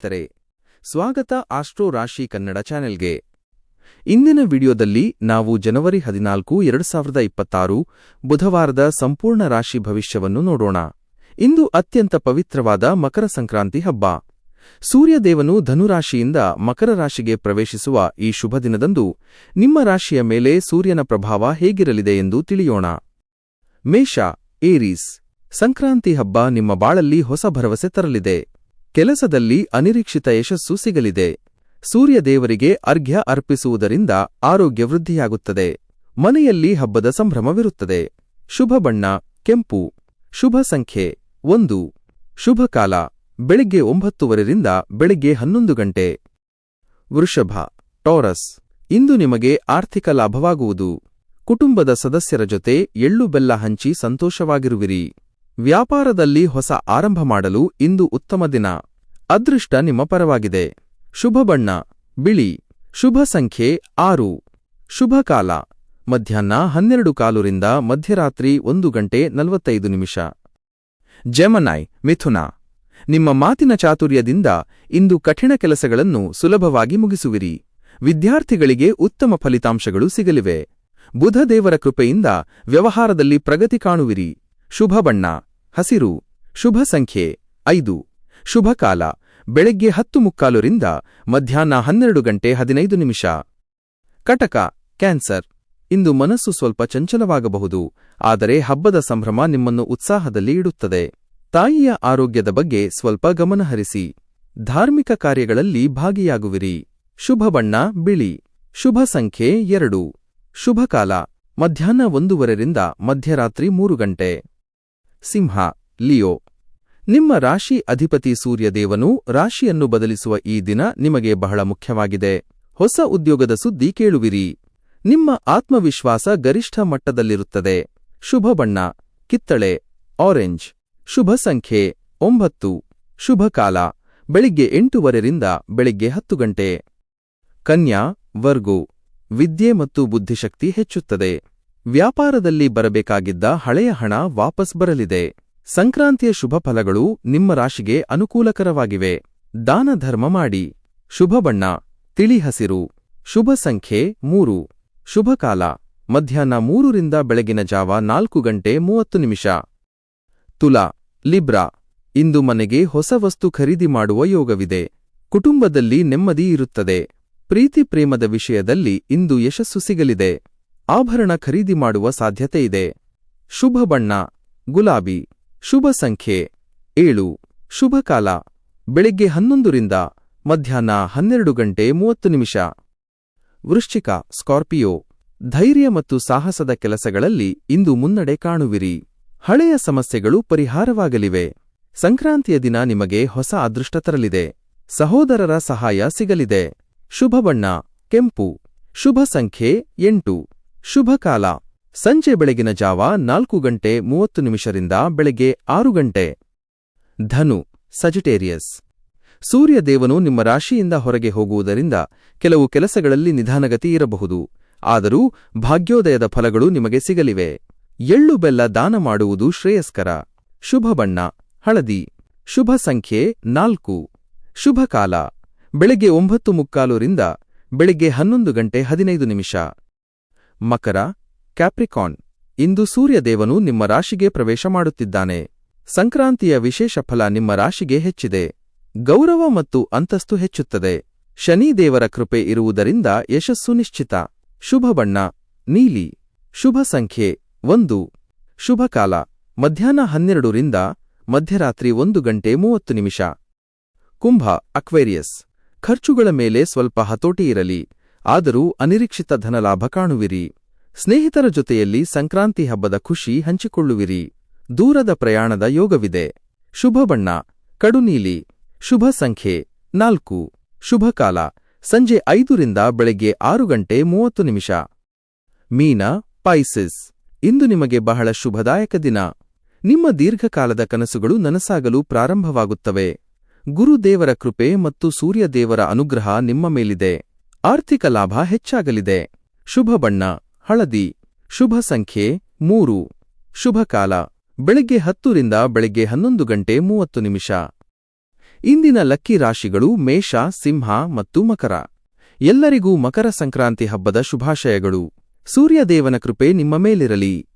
ಸ್ನೇಹಿತರೆ ಸ್ವಾಗತ ಆಸ್ಟ್ರೋ ರಾಶಿ ಕನ್ನಡ ಚಾನೆಲ್ಗೆ. ಇಂದಿನ ವಿಡಿಯೋದಲ್ಲಿ ನಾವು ಜನವರಿ ಹದಿನಾಲ್ಕು, ಎರಡು ಸಾವಿರದ ಇಪ್ಪತ್ತಾರು, ಬುಧವಾರದ ಸಂಪೂರ್ಣ ರಾಶಿ ಭವಿಷ್ಯವನ್ನು ನೋಡೋಣ. ಇಂದು ಅತ್ಯಂತ ಪವಿತ್ರವಾದ ಮಕರ ಸಂಕ್ರಾಂತಿ ಹಬ್ಬ. ಸೂರ್ಯದೇವನು ಧನುರಾಶಿಯಿಂದ ಮಕರ ರಾಶಿಗೆ ಪ್ರವೇಶಿಸುವ ಈ ಶುಭ ದಿನದಂದು ನಿಮ್ಮ ರಾಶಿಯ ಮೇಲೆ ಸೂರ್ಯನ ಪ್ರಭಾವ ಹೇಗಿರಲಿದೆ ಎಂದು ತಿಳಿಯೋಣ. ಮೇಷ, ಏರೀಸ್, ಸಂಕ್ರಾಂತಿ ಹಬ್ಬ ನಿಮ್ಮ ಬಾಳಲ್ಲಿ ಹೊಸ ಭರವಸೆ ತರಲಿದೆ. ಕೆಲಸದಲ್ಲಿ ಅನಿರೀಕ್ಷಿತ ಯಶಸ್ಸು ಸಿಗಲಿದೆ. ಸೂರ್ಯದೇವರಿಗೆ ಅರ್ಘ್ಯ ಅರ್ಪಿಸುವುದರಿಂದ ಆರೋಗ್ಯ ವೃದ್ಧಿಯಾಗುತ್ತದೆ. ಮನೆಯಲ್ಲಿ ಹಬ್ಬದ ಸಂಭ್ರಮವಿರುತ್ತದೆ. ಶುಭ ಬಣ್ಣ, ಕೆಂಪು. ಶುಭ ಸಂಖ್ಯೆ, ಒಂದು. ಶುಭ ಕಾಲ, ಬೆಳಿಗ್ಗೆ ಒಂಬತ್ತುವರೆರಿಂದ ಬೆಳಿಗ್ಗೆ ಹನ್ನೊಂದು ಗಂಟೆ. ವೃಷಭ, ಟಾರಸ್. ಇಂದು ನಿಮಗೆ ಆರ್ಥಿಕ ಲಾಭವಾಗುವುದು. ಕುಟುಂಬದ ಸದಸ್ಯರ ಜೊತೆ ಎಳ್ಳು ಬೆಲ್ಲ ಹಂಚಿ ಸಂತೋಷವಾಗಿರುವಿರಿ. ವ್ಯಾಪಾರದಲ್ಲಿ ಹೊಸ ಆರಂಭ ಮಾಡಲು ಇಂದು ಉತ್ತಮ ದಿನ. ಅದೃಷ್ಟ ನಿಮ್ಮ ಪರವಾಗಿದೆ. ಶುಭ ಬಣ್ಣ, ಬಿಳಿ. ಶುಭ ಸಂಖ್ಯೆ ಆರು. ಶುಭ ಕಾಲ. ಮಧ್ಯಾಹ್ನ ಹನ್ನೆರಡು ಕಾಲುರಿಂದ ಮಧ್ಯರಾತ್ರಿ ಒಂದು ಗಂಟೆ ನಲವತ್ತೈದು ನಿಮಿಷ. ಜೆಮನಾಯ್ ಮಿಥುನ. ನಿಮ್ಮ ಮಾತಿನ ಚಾತುರ್ಯದಿಂದ ಇಂದು ಕಠಿಣ ಕೆಲಸಗಳನ್ನು ಸುಲಭವಾಗಿ ಮುಗಿಸುವಿರಿ. ವಿದ್ಯಾರ್ಥಿಗಳಿಗೆ ಉತ್ತಮ ಫಲಿತಾಂಶಗಳು ಸಿಗಲಿವೆ. ಬುಧದೇವರ ಕೃಪೆಯಿಂದ ವ್ಯವಹಾರದಲ್ಲಿ ಪ್ರಗತಿ ಕಾಣುವಿರಿ. ಶುಭ ಬಣ್ಣ, ಹಸಿರು, ಶುಭ ಸಂಖ್ಯೆ, ಐದು. ಶುಭ ಕಾಲ, ಬೆಳಗ್ಗೆ ಹತ್ತು ಮುಕ್ಕಾಲುರಿಂದ ಮಧ್ಯಾಹ್ನ ಹನ್ನೆರಡು ಗಂಟೆ ಹದಿನೈದು ನಿಮಿಷ. ಕಟಕ, ಕ್ಯಾನ್ಸರ್. ಇಂದು ಮನಸ್ಸು ಸ್ವಲ್ಪ ಚಂಚಲವಾಗಬಹುದು, ಆದರೆ ಹಬ್ಬದ ಸಂಭ್ರಮ ನಿಮ್ಮನ್ನು ಉತ್ಸಾಹದಲ್ಲಿ ಇಡುತ್ತದೆ. ತಾಯಿಯ ಆರೋಗ್ಯದ ಬಗ್ಗೆ ಸ್ವಲ್ಪ ಗಮನಹರಿಸಿ ಧಾರ್ಮಿಕ ಕಾರ್ಯಗಳಲ್ಲಿ ಭಾಗಿಯಾಗುವಿರಿ. ಶುಭ ಬಣ್ಣ, ಬಿಳಿ. ಶುಭ ಸಂಖ್ಯೆ, ಎರಡು. ಶುಭ ಕಾಲ, ಮಧ್ಯಾಹ್ನ ಒಂದೂವರೆರಿಂದ ಮಧ್ಯರಾತ್ರಿ ಮೂರು ಗಂಟೆ. ಸಿಂಹ, ಲಿಯೋ. ನಿಮ್ಮ ರಾಶಿ ಅಧಿಪತಿ ಸೂರ್ಯದೇವನು ರಾಶಿಯನ್ನು ಬದಲಿಸುವ ಈ ದಿನ ನಿಮಗೆ ಬಹಳ ಮುಖ್ಯವಾಗಿದೆ. ಹೊಸ ಉದ್ಯೋಗದ ಸುದ್ದಿ ಕೇಳುವಿರಿ. ನಿಮ್ಮ ಆತ್ಮವಿಶ್ವಾಸ ಗರಿಷ್ಠ ಮಟ್ಟದಲ್ಲಿರುತ್ತದೆ. ಶುಭ ಬಣ್ಣ, ಕಿತ್ತಳೆ, ಆರೆಂಜ್. ಶುಭ ಸಂಖ್ಯೆ, ಒಂಬತ್ತು. ಶುಭ ಕಾಲ, ಬೆಳಿಗ್ಗೆ ಎಂಟುವರೆರಿಂದ ಬೆಳಿಗ್ಗೆ ಹತ್ತು ಗಂಟೆ. ಕನ್ಯಾ, ವರ್ಗು. ವಿದ್ಯೆ ಮತ್ತು ಬುದ್ಧಿಶಕ್ತಿ ಹೆಚ್ಚುತ್ತದೆ. ವ್ಯಾಪಾರದಲ್ಲಿ ಬರಬೇಕಾಗಿದ್ದ ಹಳೆಯ ಹಣ ವಾಪಸ್ ಬರಲಿದೆ. ಸಂಕ್ರಾಂತಿಯ ಶುಭ ಫಲಗಳು ನಿಮ್ಮ ರಾಶಿಗೆ ಅನುಕೂಲಕರವಾಗಿವೆ. ದಾನ ಧರ್ಮ ಮಾಡಿ. ಶುಭ ಬಣ್ಣ. ತಿಳಿ ಹಸಿರು. ಶುಭ ಸಂಖ್ಯೆ ಮೂರು. ಶುಭ ಕಾಲ. ಮಧ್ಯಾಹ್ನ ಮೂರರಿಂದ ಬೆಳಗಿನ ಜಾವ ನಾಲ್ಕು ಗಂಟೆ ಮೂವತ್ತು ನಿಮಿಷ. ತುಲಾ. ಲಿಬ್ರಾ. ಇಂದು ಮನೆಗೆ ಹೊಸ ವಸ್ತು ಖರೀದಿ ಮಾಡುವ ಯೋಗವಿದೆ. ಕುಟುಂಬದಲ್ಲಿ ನೆಮ್ಮದಿ ಇರುತ್ತದೆ. ಪ್ರೀತಿ ಪ್ರೇಮದ ವಿಷಯದಲ್ಲಿ ಇಂದು ಯಶಸ್ಸು ಸಿಗಲಿದೆ. ಆಭರಣ ಖರೀದಿ ಮಾಡುವ ಸಾಧ್ಯತೆಯಿದೆ ಶುಭ ಬಣ್ಣ, ಗುಲಾಬಿ, ಶುಭ ಸಂಖ್ಯೆ, ಏಳು. ಶುಭ ಕಾಲ, ಬೆಳಿಗ್ಗೆ ಹನ್ನೊಂದರಿಂದ ಮಧ್ಯಾಹ್ನ ಹನ್ನೆರಡು ಗಂಟೆ ಮೂವತ್ತು ನಿಮಿಷ. ವೃಶ್ಚಿಕ, ಸ್ಕಾರ್ಪಿಯೋ, ಧೈರ್ಯ ಮತ್ತು ಸಾಹಸದ ಕೆಲಸಗಳಲ್ಲಿ ಇಂದು ಮುನ್ನಡೆ ಕಾಣುವಿರಿ. ಹಳೆಯ ಸಮಸ್ಯೆಗಳು ಪರಿಹಾರವಾಗಲಿವೆ. ಸಂಕ್ರಾಂತಿಯ ದಿನ ನಿಮಗೆ ಹೊಸ ಅದೃಷ್ಟ ತರಲಿದೆ. ಸಹೋದರರ ಸಹಾಯ ಸಿಗಲಿದೆ. ಶುಭ ಬಣ್ಣ, ಕೆಂಪು. ಶುಭ ಸಂಖ್ಯೆ ಎಂಟು. ಶುಭ ಕಾಲ ಸಂಜೆ ಬೆಳಗಿನ ಜಾವ ನಾಲ್ಕು ಗಂಟೆ ಮೂವತ್ತು ನಿಮಿಷರಿಂದ ಬೆಳಗ್ಗೆ ಆರು ಗಂಟೆ. ಧನು ಸಜಿಟೇರಿಯಸ್ ಸೂರ್ಯದೇವನು ನಿಮ್ಮ ರಾಶಿಯಿಂದ ಹೊರಗೆ ಹೋಗುವುದರಿಂದ ಕೆಲವು ಕೆಲಸಗಳಲ್ಲಿ ನಿಧಾನಗತಿ ಇರಬಹುದು. ಆದರೂ ಭಾಗ್ಯೋದಯದ ಫಲಗಳು ನಿಮಗೆ ಸಿಗಲಿವೆ. ಎಳ್ಳು ಬೆಲ್ಲ ದಾನ ಮಾಡುವುದು ಶ್ರೇಯಸ್ಕರ. ಶುಭ ಬಣ್ಣ, ಹಳದಿ. ಶುಭ ಸಂಖ್ಯೆ ನಾಲ್ಕು. ಶುಭ ಕಾಲ ಬೆಳಗ್ಗೆ ಒಂಬತ್ತು ಮುಕ್ಕಾಲುರಿಂದ ಬೆಳಗ್ಗೆ ಹನ್ನೊಂದು ಗಂಟೆ ಹದಿನೈದು ನಿಮಿಷ. ಮಕರ ಕ್ಯಾಪ್ರಿಕಾನ್ ಇಂದು ಸೂರ್ಯದೇವನು ನಿಮ್ಮ ರಾಶಿಗೆ ಪ್ರವೇಶ ಮಾಡುತ್ತಿದ್ದಾನೆ. ಸಂಕ್ರಾಂತಿಯ ವಿಶೇಷ ಫಲ ನಿಮ್ಮ ರಾಶಿಗೆ ಹೆಚ್ಚಿದೆ. ಗೌರವ ಮತ್ತು ಅಂತಸ್ತು ಹೆಚ್ಚುತ್ತದೆ. ಶನಿದೇವರ ಕೃಪೆ ಇರುವುದರಿಂದ ಯಶಸ್ಸು ನಿಶ್ಚಿತ. ಶುಭ ಬಣ್ಣ, ನೀಲಿ. ಶುಭ ಸಂಖ್ಯೆ, ಒಂದು. ಶುಭ ಕಾಲ, ಮಧ್ಯಾಹ್ನ ಹನ್ನೆರಡರಿಂದ ಮಧ್ಯರಾತ್ರಿ ಒಂದು ಗಂಟೆ ಮೂವತ್ತು ನಿಮಿಷ. ಕುಂಭ, ಅಕ್ವೇರಿಯಸ್. ಖರ್ಚುಗಳ ಮೇಲೆ ಸ್ವಲ್ಪ ಹತೋಟಿ ಇರಲಿ. ಆದರೂ ಅನಿರೀಕ್ಷಿತ ಧನಲಾಭ ಕಾಣುವಿರಿ. ಸ್ನೇಹಿತರ ಜೊತೆಯಲ್ಲಿ ಸಂಕ್ರಾಂತಿ ಹಬ್ಬದ ಖುಷಿ ಹಂಚಿಕೊಳ್ಳುವಿರಿ. ದೂರದ ಪ್ರಯಾಣದ ಯೋಗವಿದೆ. ಶುಭ ಬಣ್ಣ ಕಡುನೀಲಿ ಶುಭ ಸಂಖ್ಯೆ ನಾಲ್ಕು. ಶುಭ ಕಾಲ, ಸಂಜೆ ಐದರಿಂದ ಬೆಳಗ್ಗೆ ಆರು ಗಂಟೆ ಮೂವತ್ತು ನಿಮಿಷ. ಮೀನ ಪೈಸಿಸ್ ಇಂದು ನಿಮಗೆ ಬಹಳ ಶುಭದಾಯಕ ದಿನ. ನಿಮ್ಮ ದೀರ್ಘಕಾಲದ ಕನಸುಗಳು ನನಸಾಗಲು ಪ್ರಾರಂಭವಾಗುತ್ತವೆ. ಗುರುದೇವರ ಕೃಪೆ ಮತ್ತು ಸೂರ್ಯದೇವರ ಅನುಗ್ರಹ ನಿಮ್ಮ ಮೇಲಿದೆ. ಆರ್ಥಿಕ ಲಾಭ ಹೆಚ್ಚಾಗಲಿದೆ. ಶುಭ ಬಣ್ಣ, ಹಳದಿ. ಶುಭ ಸಂಖ್ಯೆ ಮೂರು. ಶುಭ ಕಾಲ. ಬೆಳಗ್ಗೆ ಹತ್ತರಿಂದ ಬೆಳಗ್ಗೆ ಹನ್ನೊಂದು ಗಂಟೆ ಮೂವತ್ತು ನಿಮಿಷ. ಇಂದಿನ ಲಕ್ಕಿ ರಾಶಿಗಳು ಮೇಷ, ಸಿಂಹ ಮತ್ತು ಮಕರ. ಎಲ್ಲರಿಗೂ ಮಕರ ಸಂಕ್ರಾಂತಿ ಹಬ್ಬದ ಶುಭಾಶಯಗಳು. ಸೂರ್ಯದೇವನ ಕೃಪೆ ನಿಮ್ಮ ಮೇಲಿರಲಿ.